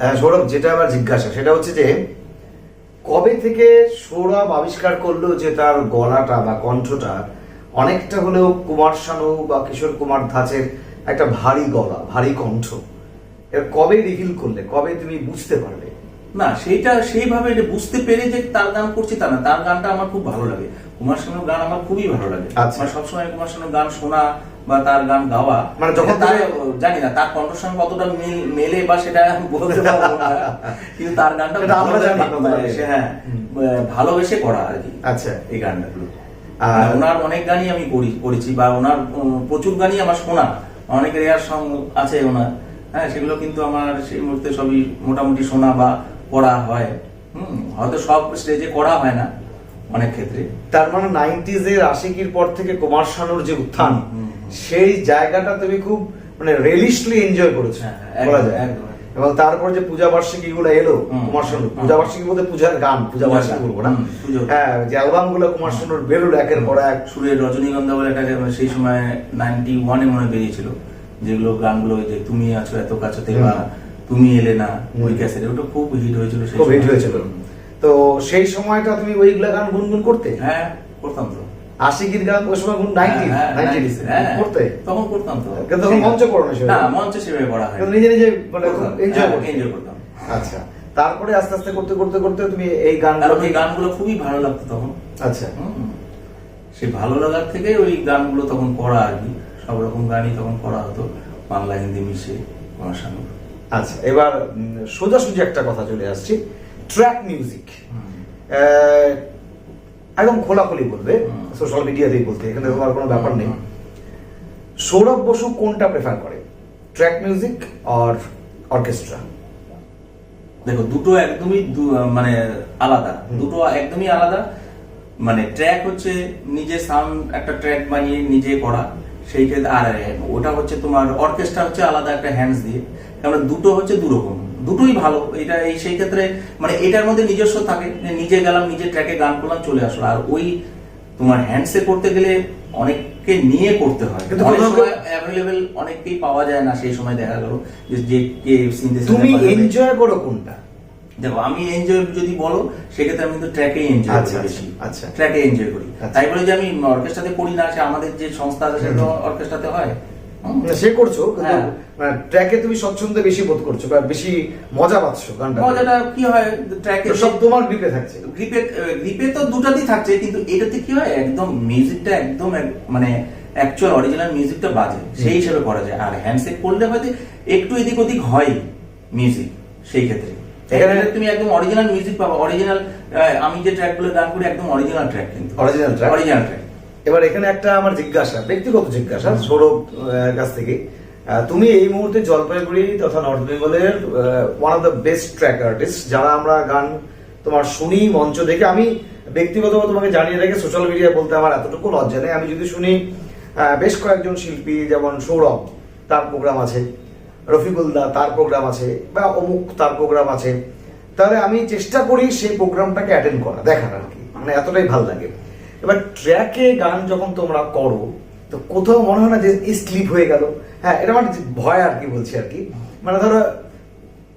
হ্যাঁ, সৌরভ যেটা আমার জিজ্ঞাসা সেটা হচ্ছে যে কবে থেকে সৌরভ আবিষ্কার করল যে তার গলাটা বা কণ্ঠটা অনেকটা হলেও কুমার শানু বা কিশোর কুমার ধাঁচের একটা ভারী গলা ভারী কণ্ঠ? এর কবে রিভিল করলে কবে তুমি বুঝতে পারলে না সেইটা সেইভাবে যে বুঝতে পেরে যে তার গান করছি তা না তার গানটা আমার খুব ভালো লাগে। কুমার শানুর গান আমার খুবই ভালো লাগে। আচ্ছা। মানে সবসময় কুমার শানুর গান শোনা বা তার গান গাওয়া মানে যখন তার জানি না তার কণ্ঠের সঙ্গে কতটা মিল বা সেটা বলতে পারব না। কিন্তু তার গানটা এটা আমরা জানি। সে- হ্যাঁ ভালোবেসে করা আর কি। আচ্ছা। এই গানগুলো। আর ওনার অনেক গানই আমি করি করেছি বা ওনার প্রচুর গানই আমার শোনা। অনেক রেয়ার সং আছে ওনার। হ্যাঁ সেগুলো কিন্তু আমার সেই মুহূর্তে সবই মোটামুটি শোনা বা করা হয়। হুম হয়তো সব স্টেজে করা হয় না অনেক ক্ষেত্রে। তার মানে নাইনটিজ এর আশিকির পর থেকে কুমার শানুর যে উত্থান। সেই জায়গাটা তুমি খুব মানে রেলিস্টলি এনজয় করেছ হ্যাঁ, হ্যাঁ, বলা যায়। এবং তারপর যে পূজা বার্ষিকী গুলো এলো কুমার শানু পূজা বার্ষিকী বলতে পূজার গান পূজা বার্ষিকী বলব না? হ্যাঁ যে অ্যালবামগুলো কুমার শানুর বেরোলো একের পর এক। সুরের রজনীগন্ধা বলে একটা সেই সময় নাইনটি ওয়ানে মনে বেরিয়েছিল যেগুলো গানগুলো যে তুমি আছো এত কাছে বা তুমি এলে না ওই। ক্যাসেটে। ওটা খুব হিট হয়েছিল খুব হিট হয়েছিল। তো সেই সময়টা তুমি ওইগুলা গান গুনগুন করতে? হ্যাঁ করতাম তো। আশিকির গান ওই সময় নাইনটি হ্যাঁ, হ্যাঁ, 90s, হ্যাঁ, করতে? তখন করতাম তো। কিন্তু তখন মঞ্চ করো না না মঞ্চে সেভাবে করা হয় নিজে নিজে মানে এনজয় এনজয় করতাম। আচ্ছা। তারপরে আস্তে আস্তে করতে করতে করতে তুমি এই গানগুলো এই গানগুলো খুবই ভালো লাগতো তখন। আচ্ছা। সেই ভালো লাগার থেকে ওই গানগুলো তখন করা আর কি। সব রকম গানই তখন করা হতো। বাংলা হিন্দি মিশে কোনো সামনে আচ্ছা এবার সোজাসুজি একটা কথা চলে আসছি। ট্র্যাক মিউজিক একদম খোলাখুলি বলবে সোশ্যাল মিডিয়াতেই বলতে এখানে তোমার কোনো ব্যাপার নেই। সৌরভ বসু কোনটা প্রেফার করে? ট্র্যাক মিউজিক আর অর্কেস্ট্রা দেখো দুটো একদমই মানে আলাদা। দুটো একদমই আলাদা। মানে ট্র্যাক হচ্ছে নিজে সাউন্ড একটা ট্র্যাক বানিয়ে নিজে করা সেই ক্ষেত্রে আর ওটা হচ্ছে তোমার অর্কেস্ট্রা হচ্ছে আলাদা একটা হ্যান্ডস দিয়ে। কারণ দুটো হচ্ছে দুরকম। দুটোই ভালো। এটা এই সেই ক্ষেত্রে মানে এটার মধ্যে নিজস্ব থাকে। নিজে গেলাম নিজে ট্র্যাকে গান করলাম চলে আসলো। আর ওই তোমার হ্যান্ডসে করতে গেলে অনেককে নিয়ে করতে হয়। অ্যাভেলেবেল অনেককেই পাওয়া যায় না সেই সময় দেখা গেল যে কে তুমি এনজয় করো কোনটা? দেখো আমি এনজয় যদি বলো সেক্ষেত্রে আমি কিন্তু ট্র্যাকে এনজয় আচ্ছা, করি আচ্ছা, বেশি। আচ্ছা। ট্র্যাকে এনজয় করি। আচ্ছা। তাই বলে যে আমি অর্কেস্ট্রাতে করি না সে আমাদের যে সংস্থা আছে সেটা। অর্কেস্ট্রাতে হয়। সে করছ কিন্তু। ট্র্যাকে তুমি স্বচ্ছন্দে বেশি বোধ করছ বা বেশি মজা পাচ্ছ গানটা মজাটা কি হয় ট্র্যাকে সব তোমার গ্রিপে থাকছে। গ্রিপে গ্রিপে তো দুটাতেই থাকছে কিন্তু এটাতে কি হয় একদম মিউজিকটা একদম এক- মানে অ্যাকচুয়াল অরিজিনাল মিউজিকটা বাজে সেই হিসেবে করা যায়। আর হ্যান্ডসেট করলে হয়তো একটু এদিক ওদিক হয় মিউজিক সেই ক্ষেত্রে। এখানে- তুমি একদম অরিজিনাল মিউজিক পাবো। অরিজিনাল আমি যে ট্র্যাকগুলো গান করি একদম অরিজিনাল ট্র্যাক কিন্তু। Original track? অরিজিনাল ট্র্যাক এবার এখানে একটা আমার জিজ্ঞাসা ব্যক্তিগত জিজ্ঞাসা সৌরভ কাছ থেকে। তুমি এই মুহূর্তে জলপাইগুড়ি তথা নর্থ বেঙ্গলের one of the best track artist যারা আমরা গান তোমার শুনি মঞ্চ দেখে আমি ব্যক্তিগতভাবে তোমাকে জানিয়ে রেখে সোশ্যাল মিডিয়া বলতে আমার এতটুকু লজ্জা নেই। আমি যদি শুনি বেশ কয়েকজন শিল্পী যেমন সৌরভ তার প্রোগ্রাম আছে রফিকুল দা তার প্রোগ্রাম আছে বা অমুক তার প্রোগ্রাম আছে। তাহলে আমি চেষ্টা করি সেই প্রোগ্রামটাকে অ্যাটেন্ড করা দেখার আর কি। মানে এতটাই ভালো লাগে। এবার ট্র্যাকে গান যখন তোমরা করো তো কোথাও মনে হয় না যে স্লিপ হয়ে গেল হ্যাঁ এটা মানে ভয় আর কি বলছি আর কি মানে ধরো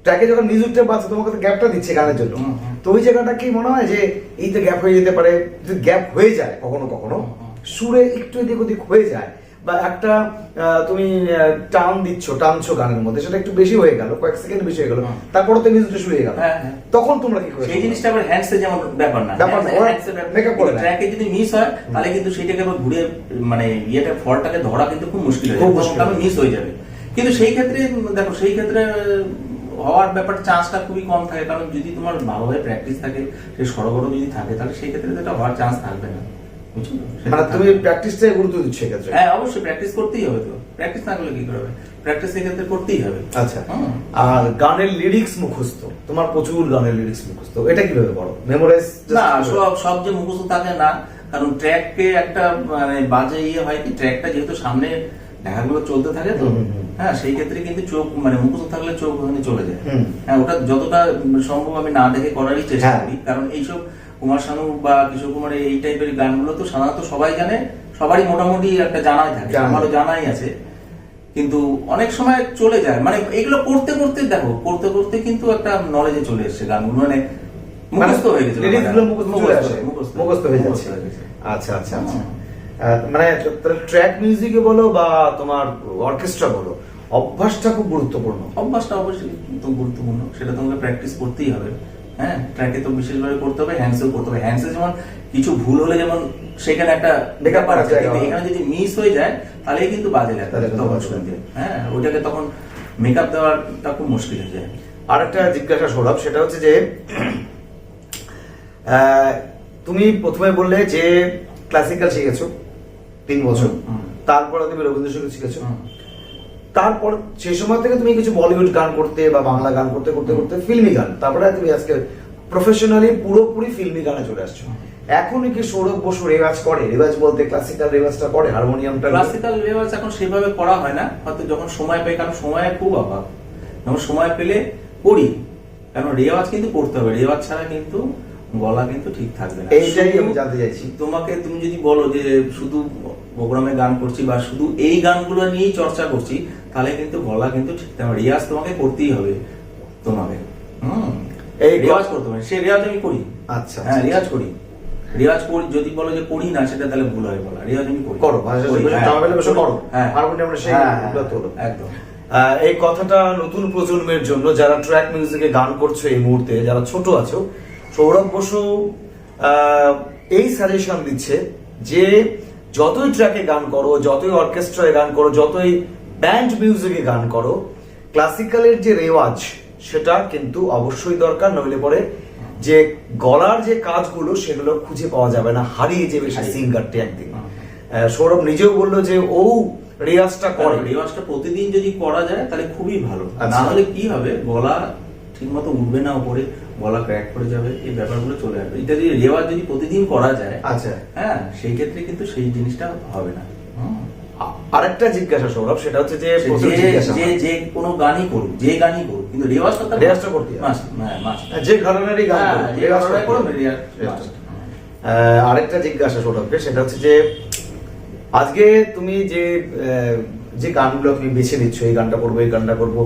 ট্র্যাকে যখন মিউজিকটা বাজছে তোমাকে তো গ্যাপটা দিচ্ছে গানের জন্য। তো ওই জায়গাটা কি মনে হয় যে এই তো গ্যাপ হয়ে যেতে পারে যদি গ্যাপ হয়ে যায় কখনো কখনো। সুরে একটু এদিক ওদিক হয়ে যায় বা একটা তুমি টান দিচ্ছ টানছো গানের মধ্যে সেটা একটু বেশি হয়ে গেল কয়েক সেকেন্ড বেশি হয়ে গেল হুম। তারপরে তো মিউজিকটা শুরু হয়ে গেল। হ্যাঁ, হ্যাঁ। তখন তোমরা কি করে সেই জিনিসটা আবার হ্যান্ডসে যেমন ব্যাপার না। ব্যাপার না, make করে ট্র্যাকে যদি মিস হয় তাহলে কিন্তু সেটাকে আবার ঘুরে মানে ইয়েটা ফলটাকে ধরা কিন্তু খুব মুশকিল হয়ে খুব যাবে। মিস হয়ে যাবে। কিন্তু সেই ক্ষেত্রে দেখো সেই ক্ষেত্রে হওয়ার ব্যাপার চান্সটা খুবই কম থাকে। কারণ যদি তোমার ভালোভাবে প্র্যাকটিস থাকে সেই সরগরম যদি থাকে তাহলে সেই ক্ষেত্রে তো এটা হওয়ার চান্স থাকবে না। মানে তুমি প্র্যাকটিসটাই গুরুত্ব দিচ্ছ এক্ষেত্রে? হ্যাঁ অবশ্যই প্র্যাকটিস করতেই হবে তো। প্র্যাকটিস না করলে কি করবে? প্র্যাকটিস সেক্ষেত্রে করতেই হবে। আচ্ছা। আর গানের লিরিক্স মুখস্থ। তোমার প্রচুর গানের লিরিক্স মুখস্থ। এটা কীভাবে করো? মেমোরাইজ না সব সব যে মুখস্থ থাকে না। কারণ ট্র্যাককে একটা মানে বাজে ইয়ে হয় কি? ট্র্যাকটা যেহেতু সামনে লেখাগুলো চলতে থাকে তো। হ্যাঁ সেই ক্ষেত্রে কিন্তু চোখ মানে মুখস্থ থাকলে চোখ ওখানে চলে যায়। হ্যাঁ ওটা যতটা সম্ভব আমি না দেখে করারই চেষ্টা হ্যাঁ। করি। কারণ এইসব কুমার শানু বা কিশোর কুমারের এই টাইপের গানগুলো তো সাধারণত সবাই জানে সবারই মোটামুটি একটা জানাই থাকে আমারও জানাই আছে। কিন্তু অনেক সময় চলে যায় মানে এগুলো করতে করতে দেখো করতে করতে কিন্তু একটা নলেজে চলে এসেছে গানগুলো মানে মুখস্থ হয়ে গেছে গুলো মুখস্থ হয়ে যাচ্ছে। আচ্ছা আচ্ছা আচ্ছা। হুম। মানে ট্র্যাক মিউজিকে বলো বা তোমার অর্কেস্ট্রা বলো অভ্যাসটা খুব গুরুত্বপূর্ণ। অভ্যাসটা অবশ্যই কিন্তু গুরুত্বপূর্ণ সেটা তোমাকে প্র্যাকটিস করতেই হবে। হ্যাঁ ট্র্যাকে তো বিশেষভাবে করতে হবে হ্যান্ডসেও করতে হবে। হ্যান্ডসে যেমন কিছু ভুল হলে যেমন সেখানে একটা ব্যাপার আছে কিন্তু এখানে যদি মিস হয়ে যায় তাহলে কিন্তু বাজে লাগে। তখন হ্যাঁ ওইটাকে তখন মেকআপ দেওয়াটা খুব মুশকিল হয়ে যায়। আরেকটা জিজ্ঞাসা সৌরভ সেটা হচ্ছে যে আহ, তুমি প্রথমে বললে যে ক্লাসিক্যাল শিখেছো তিন বছর। হুম। তারপরে তুমি রবীন্দ্রসঙ্গীত শিখেছো। তারপর সেই সময় থেকে তুমি কিছু বলিউড গান করতে বা বাংলা গান করতে করতে করতে ফিল্মি গান। তারপরে তুমি আজকে প্রফেশনালি পুরোপুরি ফিল্মি গানে চলে আসছো। এখন কি সৌরভ বসু রেওয়াজ করে? রেওয়াজ বলতে ক্লাসিক্যাল রেওয়াজটা করে হারমোনিয়ামটা ক্লাসিক্যাল রেওয়াজ এখন সেভাবে করা হয় না। হয়তো যখন সময় পাই কারণ সময় খুব অভাব। যখন সময় পেলে করি কারণ রেওয়াজ কিন্তু করতে হবে। রেওয়াজ ছাড়া কিন্তু গলা কিন্তু ঠিক থাকবে না। এইটাই আমি জানতে চাইছি। তোমাকে তুমি যদি বলো যে শুধু প্রোগ্রামে গান করছি বা শুধু এই গানগুলো নিয়েই চর্চা করছি তাহলে কিন্তু গলা কিন্তু ঠিক থাকবে রেওয়াজ তোমাকে করতেই হবে তোমাকে। হুম। এই রেওয়াজ করতে হবে। সে রেওয়াজ আমি করি। আচ্ছা, হ্যাঁ আচ্ছা। রেওয়াজ করি। রেওয়াজ করি যদি বলো যে করি না সেটা তাহলে ভুল হয় বলা। রেওয়াজ আমি করি। করো, হ্যাঁ। হ্যাঁ। সেই হ্যাঁ, তোলো। একদম। এই কথাটা নতুন প্রজন্মের জন্য যারা ট্র্যাক মিউজিকে গান করছ এই মুহূর্তে যারা ছোট আছো সৌরভ বসু আহ, এই সাজেশন দিচ্ছে যে যতই ট্র্যাকে গান করো যতই অর্কেস্ট্রায় গান করো যতই ব্যান্ড মিউজিকে গান করো। ক্লাসিক্যালের যে রেওয়াজ সেটা কিন্তু অবশ্যই দরকার নইলে পরে যে গলার যে কাজগুলো সেগুলো খুঁজে পাওয়া যাবে না হারিয়ে যাবে সেই সিঙ্গারটি একদিন। সৌরভ নিজেও বলল যে ও রেওয়াজটা করে। রেওয়াজটা প্রতিদিন যদি করা যায় তাহলে খুবই ভালো। আচ্ছা। না হলে কি হবে গলা ঠিক মতো উঠবে না উপরে গলা ক্র্যাক করে যাবে এই ব্যাপারগুলো চলে আসবে। এটা যদি রেওয়াজ যদি প্রতিদিন করা যায় আচ্ছা। হ্যাঁ সেই ক্ষেত্রে কিন্তু সেই জিনিসটা হবে না। আরেকটা জিজ্ঞাসা সৌরভ সেটা হচ্ছে যে যে যে কোনো গানই করুক যে গানই করুক কিন্তু রেওয়াজটা তো রেওয়াজটা করতে। হ্যাঁ মাস্ট যে গান হ্যাঁ, যে আরেকটা জিজ্ঞাসা সৌরভকে সেটা হচ্ছে যে আজকে তুমি যে যে গানগুলো তুমি বেছে নিচ্ছ এই গানটা করব এই গানটা করব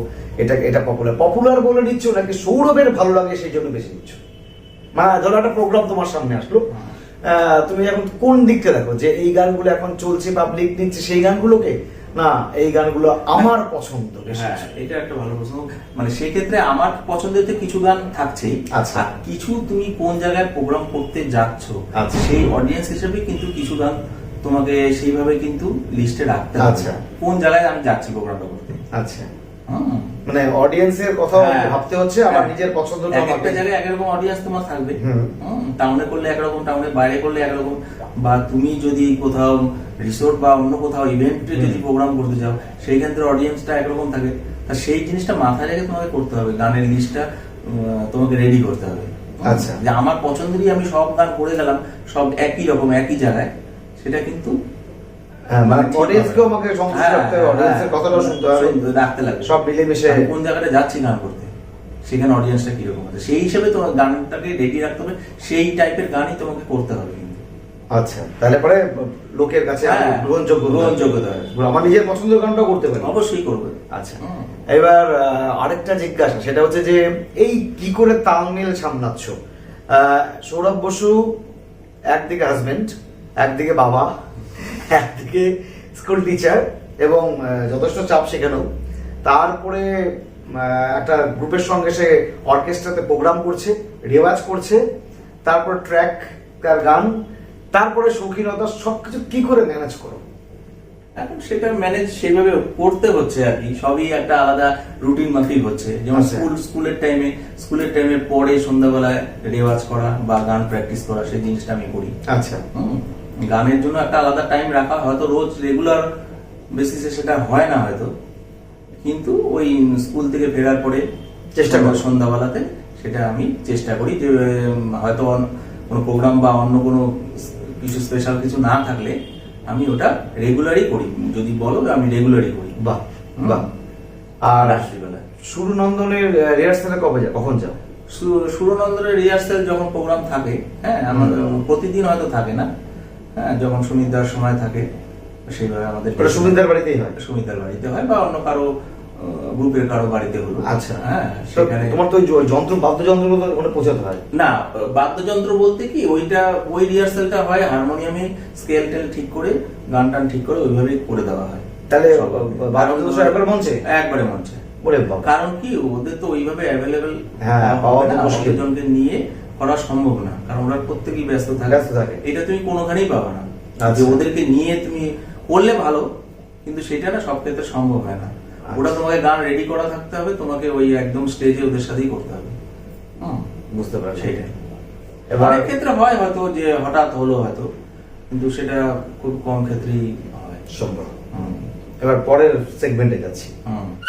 এটা এটা পপুলার পপুলার বলে নিচ্ছ নাকি সৌরভের ভালো লাগে সেই জন্য বেছে নিচ্ছ? মানে ধরো একটা প্রোগ্রাম তোমার সামনে আসলো। তুমি এখন কোন দিকটা দেখো যে এই গানগুলো এখন চলছে পাবলিক নিচ্ছে সেই গানগুলোকে না এই গানগুলো আমার পছন্দ হ্যাঁ এটা একটা ভালো প্রশ্ন মানে সেক্ষেত্রে আমার পছন্দের তো কিছু গান থাকছেই আচ্ছা। কিছু তুমি কোন জায়গায় প্রোগ্রাম করতে যাচ্ছ আচ্ছা। সেই অডিয়েন্স হিসেবে কিন্তু কিছু গান তোমাকে সেইভাবে কিন্তু লিস্টে রাখতে হবে আচ্ছা। কোন জায়গায় আমি যাচ্ছি প্রোগ্রামটা করতে আচ্ছা হুম। মানে অডিয়েন্সের কথাও হ্যাঁ। ভাবতে হচ্ছে আবার হ্যাঁ। নিজের পছন্দটা এক একটা জায়গায় একরকম অডিয়েন্স তোমার থাকবে টাউনে করলে একরকম টাউনের বাইরে করলে একরকম বা তুমি যদি কোথাও রিসোর্ট বা অন্য কোথাও ইভেন্টে যদি প্রোগ্রাম করতে যাও সেই ক্ষেত্রে অডিয়েন্সটা একরকম থাকে তা সেই জিনিসটা মাথায় রেখে তোমাকে করতে হবে গানের লিস্টটা তোমাকে রেডি করতে হবে আচ্ছা। যে আমার পছন্দেরই আমি সব গান করে গেলাম সব একই রকম একই জায়গায় সেটা কিন্তু মানে ঠিক হবে অডিয়েন্সকেও। আমাকে সন্তুষ্ট হ্যাঁ, রাখতে হবে হ্যাঁ, অডিয়েন্সের কথাটাও শুনতে হবে। রাখতে সব মিলেমিশে কোন জায়গাটা যাচ্ছি গান করতে। সেখানে অডিয়েন্সটা কীরকম আছে? সেই হিসেবে তোমার গানটাকে রেডি রাখতে হবে। সেই টাইপের গানই তোমাকে করতে হবে আচ্ছা তাহলে পরে লোকের কাছে হ্যাঁ, গ্রহণযোগ্য গ্রহণযোগ্যতা আমার নিজের পছন্দের গানটাও করতে পারি। অবশ্যই করবে। আচ্ছা এবার আরেকটা জিজ্ঞাসা সেটা হচ্ছে যে এই কি করে তালমেল সামলাচ্ছ? আহ, সৌরভ বসু একদিকে হাজবেন্ড একদিকে বাবা একদিকে স্কুল টিচার এবং যথেষ্ট চাপ শেখানো তারপরে একটা গ্রুপের সঙ্গে সে অর্কেস্ট্রাতে প্রোগ্রাম করছে রেওয়াজ করছে তারপর ট্র্যাক তার গান তারপরে শৌখিনতা সবকিছু কি করে ম্যানেজ করো? এখন সেটা ম্যানেজ সেভাবে করতে হচ্ছে আর কি সবই একটা আলাদা রুটিন মাফিক হচ্ছে। যেমন। স্কুল স্কুলের টাইমে স্কুলের টাইমে পরে সন্ধ্যাবেলায় রেওয়াজ করা বা গান প্র্যাকটিস করা সেই জিনিসটা আমি করি। আচ্ছা। গানের জন্য একটা আলাদা টাইম রাখা হয়তো রোজ রেগুলার বেসিসে সেটা হয় না হয়তো। কিন্তু ওই স্কুল থেকে ফেরার পরে চেষ্টা করো। সন্ধ্যাবেলাতে সেটা আমি চেষ্টা করি যে হয়তো কোনো প্রোগ্রাম বা অন্য কোনো কিছু স্পেশাল কিছু না থাকলে আমি ওটা রেগুলারই করি। যদি বলো আমি রেগুলারই করি। বাহ বাহ। আর রাত্রিবেলায় সুরনন্দনের রিহার্সালে কবে যাও? কখন যাও? সুরনন্দনের রিহার্সাল যখন প্রোগ্রাম থাকে হ্যাঁ আমাদের প্রতিদিন হয়তো থাকে না। হ্যাঁ যখন সুনির্দার সময় থাকে সেইভাবে আমাদের বাড়িতেই হয় বাড়িতে হয় বা অন্য কারও গ্রুপের কারও বাড়িতে হলো আচ্ছা হ্যাঁ সেখানে তোমার তো যন্ত্র বাদ্যযন্ত্রগুলো ওখানে পৌঁছাতে হয় না বাদ্যযন্ত্র বলতে কি ওইটা ওই রিহার্সালটা হয় হারমোনিয়ামে স্কেল টেল ঠিক করে গান টান ঠিক করে ওইভাবেই করে দেওয়া হয় তাহলে। বাদ্যযন্ত্র একবারে মঞ্চে? একবারে মঞ্চে কারণ কি ওদের তো ওইভাবে অ্যাভেলেবেল হ্যাঁ, পাওয়া মুশকিল। জনকে নিয়ে করা সম্ভব না কারণ ওরা প্রত্যেকেই ব্যস্ত থাকে। থাকে। এটা তুমি কোনোখানেই পাবে না। আচ্ছা। যে ওদেরকে নিয়ে তুমি করলে ভালো কিন্তু সেটা না সব ক্ষেত্রে সম্ভব হয় না। ওটা আচ্ছা। তোমাকে গান রেডি করা থাকতে হবে তোমাকে ওই একদম স্টেজে ওদের সাথেই করতে হবে। হুম, বুঝতে পারছি সেটাই। এবার অনেক ক্ষেত্রে হয় হয়তো যে হঠাৎ হলো হয়তো কিন্তু সেটা খুব কম ক্ষেত্রেই হয়। সম্ভব। হুম, এবার পরের সেগমেন্টে যাচ্ছি। হুম।